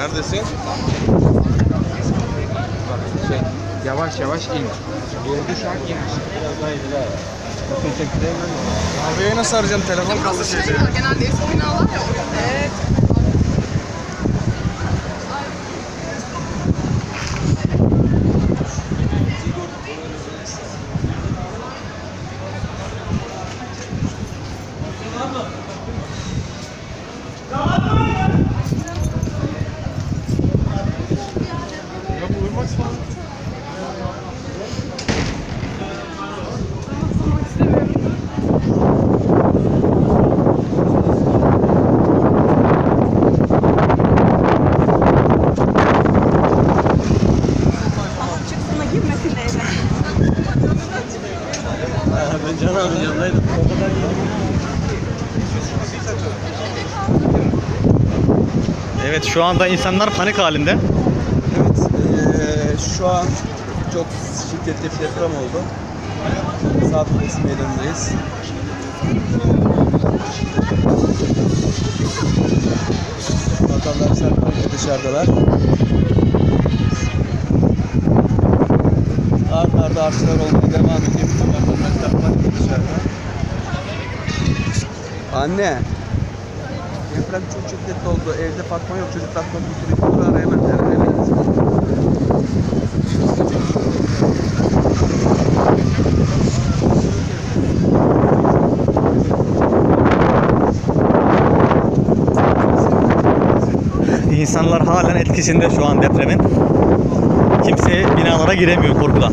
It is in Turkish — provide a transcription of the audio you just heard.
neredesin? Şey, yavaş yavaş in. Durdu şu an in. Arabayı nasıl arayacağım? Telefon kaldı Şey şeyde. genelde eski binalar Ben Can abinin yanındaydım. O kadar. Evet şu anda insanlar panik halinde. Evet, eee, şu an çok şiddetli bir deprem oldu. Saat Kulesi meydanındayız. Vatandaşlar dışarıdalar. Ard arda artçılar olmaya devam ediyor. Dışarıda. Anne, deprem çok şiddetli oldu. Evde Fatma yok. Çocuklar kompütürü ara hemen. Hemen, hemen. İnsanlar halen etkisinde şu an depremin kimse binalara giremiyor korkudan.